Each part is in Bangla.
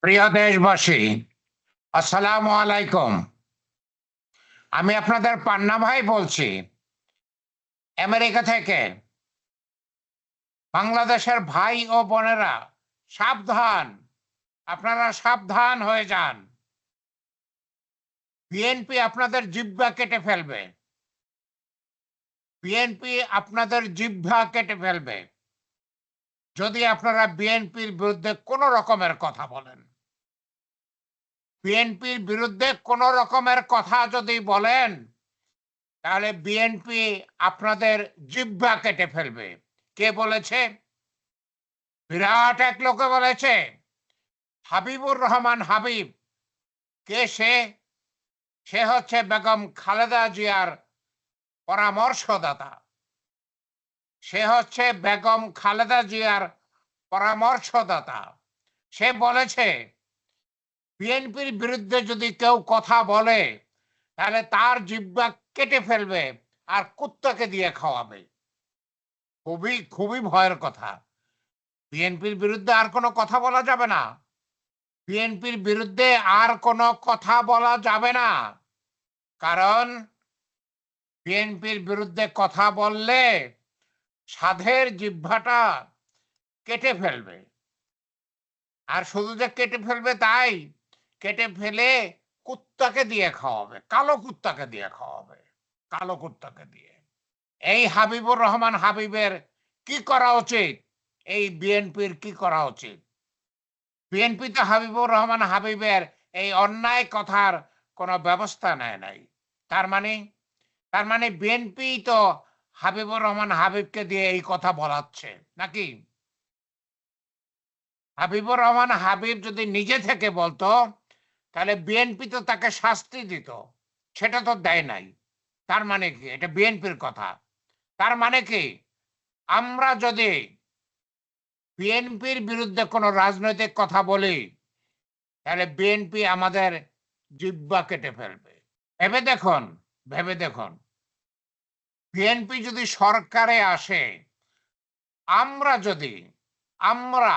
প্রিয় দেশবাসী, আসসালামু আলাইকুম। আমি আপনাদের পান্না ভাই বলছি। আমেরিকা থেকে বাংলাদেশের ভাই ও বোনেরা, সাবধান। আপনারা সাবধান হয়ে যান। বিএনপি আপনাদের জিহ্বা কেটে ফেলবে। বিএনপি আপনাদের জিহ্বা কেটে ফেলবে। যদি আপনারা বিএনপির বিরুদ্ধে কোন রকমের কথা বলেন। বিএনপির বিরুদ্ধে কোন রকমের কথা যদি বলেন, তাহলে বিএনপি আপনাদের জিহ্বা কেটে ফেলবে। কে বলেছে? বিরাট এক লোকে বলেছে, হাবিবুর রহমান হাবিব। কে সে? সে হচ্ছে বেগম খালেদা জিয়ার পরামর্শদাতা। সে হচ্ছে বেগম খালেদা জিয়ার পরামর্শদাতা। সে বলেছে বিএনপির বিরুদ্ধে যদি কেউ কথা বলে, তাহলে তার জিব্বা কেটে ফেলবে আর কুত্তাকে দিয়ে খাওয়াবে। খুবই খুবই ভয়ের কথা। বিএনপির বিরুদ্ধে আর কোনো কথা বলা যাবে না। বিএনপির বিরুদ্ধে আর কোনো কথা বলা যাবে না। কারণ বিএনপির বিরুদ্ধে কথা বললে সাধের জিহ্বাটা কেটে ফেলবে। আর শুধু যে কেটে ফেলবে তাই কেটে ফেলে কুত্তাকে দিয়ে খাওয়াবে, কালো কুত্তাকে দিয়ে খাওয়াবে, কালো কুত্তাকে দিয়ে। এই হাবিবুর রহমান হাবিবের কি করা উচিত? এই বিএনপির কি করা উচিত? বিএনপি তো হাবিবুর রহমান হাবিবের এই অন্যায় কথার কোনো ব্যবস্থা নেয় নাই। তার মানে তার মানে বিএনপি তো হাবিবুর রহমান হাবিবকে দিয়ে এই কথা বলাচ্ছে, নাকি? হাবিবুর রহমান হাবিব যদি নিজে থেকে বলতো তাহলে বিএনপি তো তাকে শাস্তি দিত, সেটা তো দেয় নাই। তার মানে কি? এটা বিএনপির কথা। তার মানে কি? আমরা যদি বিএনপির বিরুদ্ধে কোনো রাজনৈতিক কথা বলি, তাহলে বিএনপি আমাদের জিব্বা কেটে ফেলবে। ভেবে দেখুন ভেবে দেখুন। বিএনপি যদি সরকারে আসে, আমরা যদি, আমরা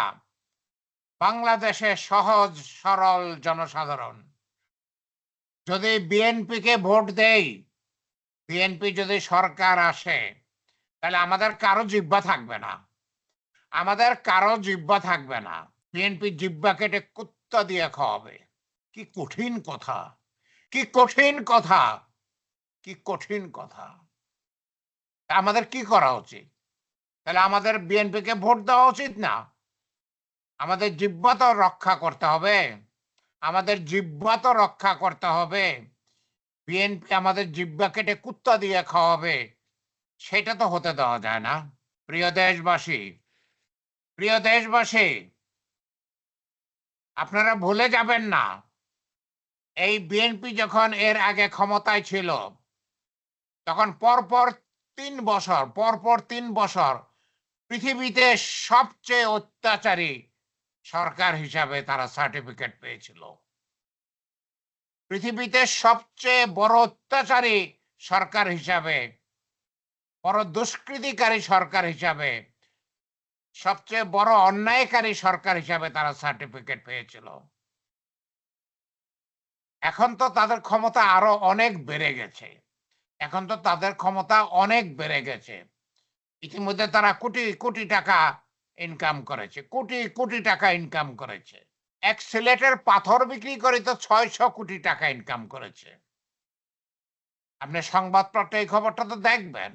বাংলাদেশের সহজ, সরল জনসাধারণ। যদি বিএনপিকে ভোট দেই, বিএনপি যদি সরকার আসে, তাহলে আমাদের কারও জিব্বা থাকবে না। আমাদের কারও জিব্বা থাকবে না। বিএনপি জিব্বা কেটে কুত্তা দিয়ে খাওয়াবে। কি কঠিন কথা। কি কঠিন কথা। কি কঠিন কথা। আমাদের কি করা উচিত? তাহলে আমাদের বিএনপিকে ভোট দেওয়া উচিত না? আমাদের জিব্বা তো রক্ষা করতে হবে। আমাদের জিব্বা তো রক্ষা করতে হবে। বিএনপি আমাদের জিব্বা কেটে কুত্তা দিয়ে খাওয়াবে। সেটা তো হতে দেওয়া যায় না। প্রিয় দেশবাসী প্রিয় দেশবাসী, আপনারা ভুলে যাবেন না। এই বিএনপি যখন এর আগে ক্ষমতায় ছিল, তখন পরপর তিন বছর, পরপর তিন বছর পৃথিবীতে সবচেয়ে অত্যাচারী সরকার হিসাবে তারা সার্টিফিকেট পেয়েছিল। পৃথিবীতে সবচেয়ে বড় অত্যাচারী সরকার হিসাবে, বড় দুষ্কৃতিকারী সরকার হিসাবে, সবচেয়ে বড় অন্যায়কারী সরকার হিসাবে তারা সার্টিফিকেট পেয়েছিল। এখন তো তাদের ক্ষমতা আরও অনেক বেড়ে গেছে। এখন তো তাদের ক্ষমতা অনেক বেড়ে গেছে। ইতিমধ্যে তারা কোটি কোটি টাকা ইনকাম করেছে, কোটি কোটি টাকা ইনকাম করেছে। এক সিলেটের পাথর বিক্রি করে তো ছয়শো কোটি টাকা ইনকাম করেছে। আপনি সংবাদপত্রে এই খবরটা তো দেখবেন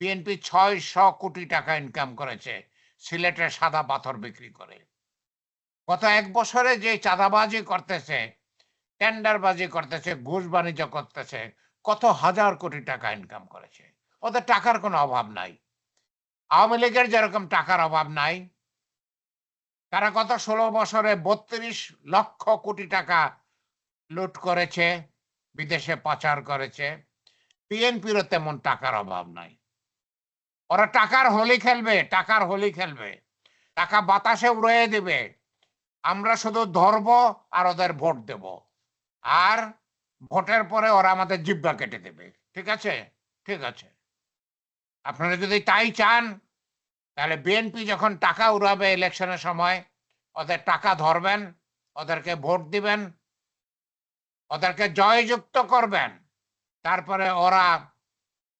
বিএনপি ছয়শো কোটি টাকা ইনকাম করেছে সিলেটের সাদা পাথর বিক্রি করে। গত এক বছরে যে চাঁদাবাজি করতেছে, টেন্ডারবাজি করতেছে, ঘুষ বাণিজ্য করতেছে, কত হাজার কোটি টাকা ইনকাম করেছে। ওদের টাকার কোনো অভাব নাই। আওয়ামী লীগের যেরকম টাকার অভাব নাই, তারা গত ষোলো বছরে বত্রিশ লক্ষ কোটি টাকা লুট করেছে, বিদেশে পাচার করেছে। বিএনপিরও তেমন টাকার অভাব নাই। ওরা টাকার হোলি খেলবে, টাকার হোলি খেলবে। টাকা বাতাসে উড়িয়ে দেবে। আমরা শুধু ধরব আর ওদের ভোট দেব। আর ভোটের পরে ওরা আমাদের জিব্বা কেটে দেবে। ঠিক আছে? ঠিক আছে। আপনারা যদি তাই চান, তাহলে বিএনপি যখন টাকা উড়াবে ইলেকশনের সময়, ওদের টাকা ধরবেন, ওদেরকে ভোট দিবেন, ওদেরকে জয়যুক্ত করবেন, তারপরে ওরা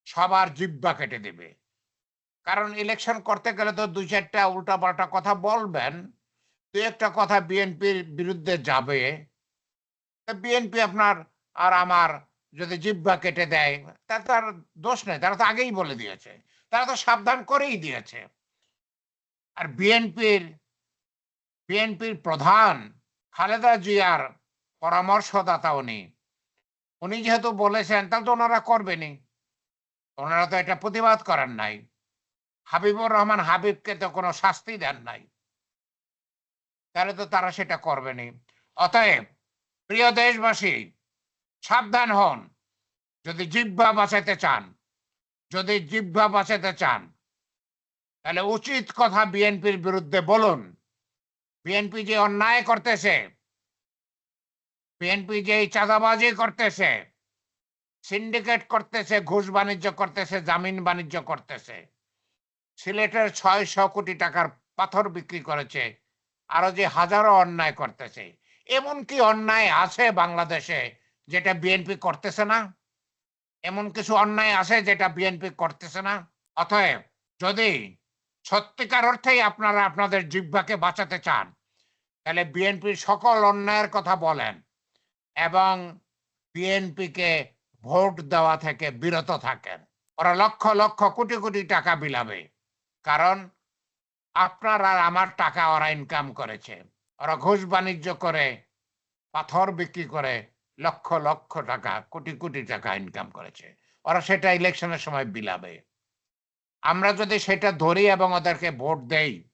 সবার জিব্বা কেটে দেবে। কারণ ইলেকশন করতে গেলে তো দুই চারটা উল্টাপাল্টা কথা বলবেন, দু একটা কথা বিএনপির বিরুদ্ধে যাবে। বিএনপি আপনার আর আমার যদি জিব্বা কেটে দেয়, তার তার দোষ নেই, তারা তো আগেই বলে দিয়েছে। তারা তো সাবধান করেই দিয়েছে। আর বিএনপির বিএনপির প্রধান খালেদা জিয়ার পরামর্শদাতা উনি উনি যেহেতু বলেছেন, তাহলে তো ওনারা করবেনই। ওনারা তো এটা প্রতিবাদ করেন নাই। হাবিবুর রহমান হাবিবকে তো কোনো শাস্তি দেন নাই। তাহলে তো তারা সেটা করবেনি অতএব, প্রিয় দেশবাসী সাবধান হন। যদি জিহ্বা বাঁচাতে চান, যদি জিহ্বা বাঁচাতে চান, তাহলে উচিত কথা বিএনপির বিরুদ্ধে বলুন। বিএনপি যে অন্যায় করতেছে, বিএনপি যে চাঁদাবাজি করতেছে, সিন্ডিকেট করতেছে, ঘুষ বাণিজ্য করতেছে, জামিন বাণিজ্য করতেছে, সিলেটের ছয়শো কোটি টাকার পাথর বিক্রি করেছে আরও যে হাজারো অন্যায় করতেছে এমন কি অন্যায় আছে বাংলাদেশে যেটা বিএনপি করতেছে না, এমন কিছু অন্যায় আছে যেটা বিএনপি করতেছে না? অতএব যদি সত্যিকার অর্থেই আপনারা আপনাদের জিহ্বাকে বাঁচাতে চান, তাহলে বিএনপির সকল অন্যায়ের কথা বলেন এবং বিএনপিকে ভোট দেওয়া থেকে বিরত থাকেন। ওরা লক্ষ লক্ষ কোটি কোটি টাকা বিলাবে, কারণ আপনার আর আমার টাকা ওরা ইনকাম করেছে। ওরা ঘুষ বাণিজ্য করে, পাথর বিক্রি করে লক্ষ লক্ষ টাকা, কোটি কোটি টাকা ইনকাম করেছে। ওরা সেটা ইলেকশনের সময় বিলাবে। আমরা যদি সেটা ধরি এবং ওদেরকে ভোট দেই,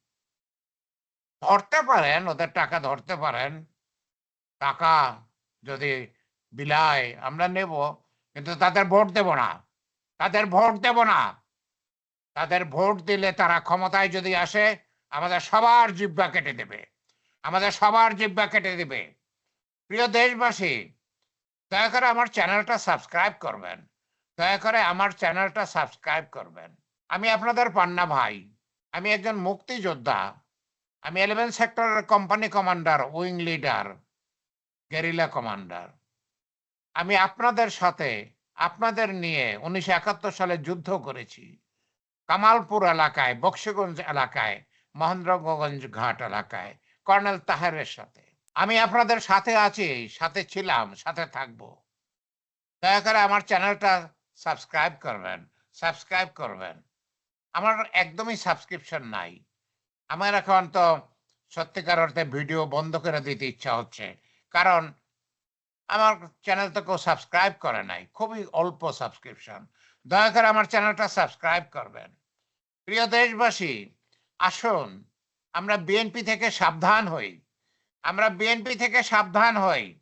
ধরতে পারেন, ওদের টাকা ধরতে পারেন, টাকা যদি বিলায়, আমরা নেব, কিন্তু তাদের ভোট দেব না। তাদের ভোট দেব না। তাদের ভোট দিলে তারা ক্ষমতায় যদি আসে, আমাদের সবার জিব্বা কেটে দেবে। আমাদের সবার জিব্বা কেটে দেবে। প্রিয় দেশবাসী দয়া করে আমার চ্যানেলটা সাবস্ক্রাইব করবেন। দয়া করে আমার চ্যানেলটা সাবস্ক্রাইব করবেন। আমি আপনাদের পান্না ভাই। আমি একজন মুক্তিযোদ্ধা। আমি ইলেভেন সেক্টরের company commander wing leader guerrilla commander আমি আপনাদের সাথে, আপনাদের নিয়ে উনিশশো একাত্তর সালে যুদ্ধ করেছি। কামালপুর এলাকায়, বক্সিগঞ্জ এলাকায়, মহেন্দ্রগঞ্জ ঘাট এলাকায়, কর্নেল তাহেরের সাথে। আমি আপনাদের সাথে আছি, সাথে ছিলাম, সাথে থাকব। দয়া করে আমার চ্যানেলটা সাবস্ক্রাইব করবেন সাবস্ক্রাইব করবেন। আমার একদমই সাবস্ক্রিপশন নাই। আমার এখন তো সত্যিকার অর্থে ভিডিও বন্ধ করে দিতে ইচ্ছা হচ্ছে। কারণ আমার চ্যানেল তো কেউ সাবস্ক্রাইব করে নাই, খুবই অল্প সাবস্ক্রিপশন। দয়া করে আমার চ্যানেলটা সাবস্ক্রাইব করবেন। প্রিয় দেশবাসী, আসুন, আমরা বিএনপি থেকে সাবধান হই। আমরা বিএনপি থেকে সাবধান হই।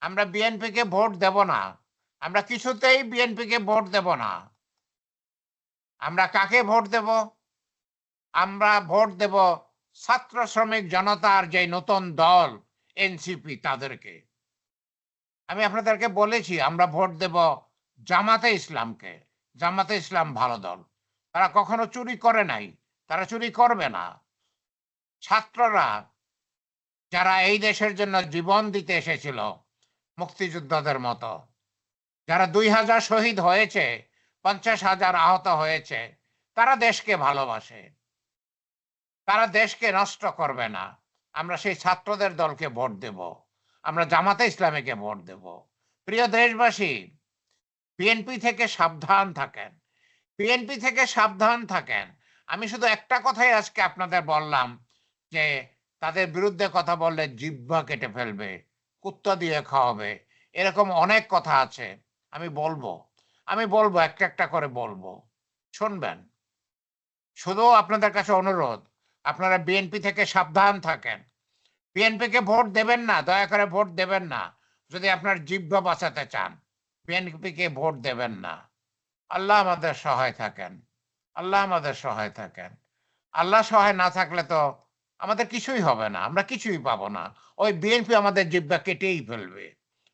আমরা বিএনপিকে ভোট দেব না। আমরা কিছুতেই বিএনপিকে ভোট দেব না। আমরা কাকে ভোট দেব? আমরা ভোট দেব ছাত্র শ্রমিক জনতার যে নতুন দল এনসিপি তাদেরকে। আমি আপনাদেরকে বলেছি, আমরা ভোট দেব জামাতে ইসলামকে। জামাতে ইসলাম ভালো দল। তারা কখনো চুরি করে নাই। তারা চুরি করবে না। ছাত্ররা যারা এই দেশের জন্য জীবন দিতে এসেছিল মুক্তিযোদ্ধাদের মতো, যারা দুই হাজার শহীদ হয়েছে, পঞ্চাশ হাজার আহত হয়েছে, তারা দেশকে ভালোবাসে। তারা দেশকে নষ্ট করবে না। আমরা সেই ছাত্রদের দলকে ভোট দেব। আমরা জামাতে ইসলামীকে ভোট দেব। প্রিয় দেশবাসী বিএনপি থেকে সাবধান থাকেন। বিএনপি থেকে সাবধান থাকেন। আমি শুধু একটা কথাই আজকে আপনাদের বললাম যে তাদের বিরুদ্ধে কথা বললে জিহ্বা কেটে ফেলবে, কুত্তা দিয়ে খাওয়াবে, এরকম অনেক কথা আছে। আমি বলব আমি বলব, একটা একটা করে বলব। শুনবেন। শুধু আপনাদের কাছে অনুরোধ, আপনারা বিএনপি থেকে সাবধান থাকেন। বিএনপিকে ভোট দেবেন না, দয়া করে ভোট দেবেন না, যদি আপনার জিহ্বা বাঁচাতে চান। বিএনপিকে ভোট দেবেন না। আল্লাহ আমাদের সহায় থাকেন। আল্লাহ আমাদের সহায় থাকেন। আল্লাহ সহায় না থাকলে তো আমাদের কিছুই হবে না, আমরা কিছুই পাবো না। ওই বিএনপি আমাদের জিব্বা কেটেই ফেলবে।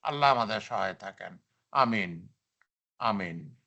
আল্লাহ আমাদের সহায় থাকেন। আমিন। আমিন।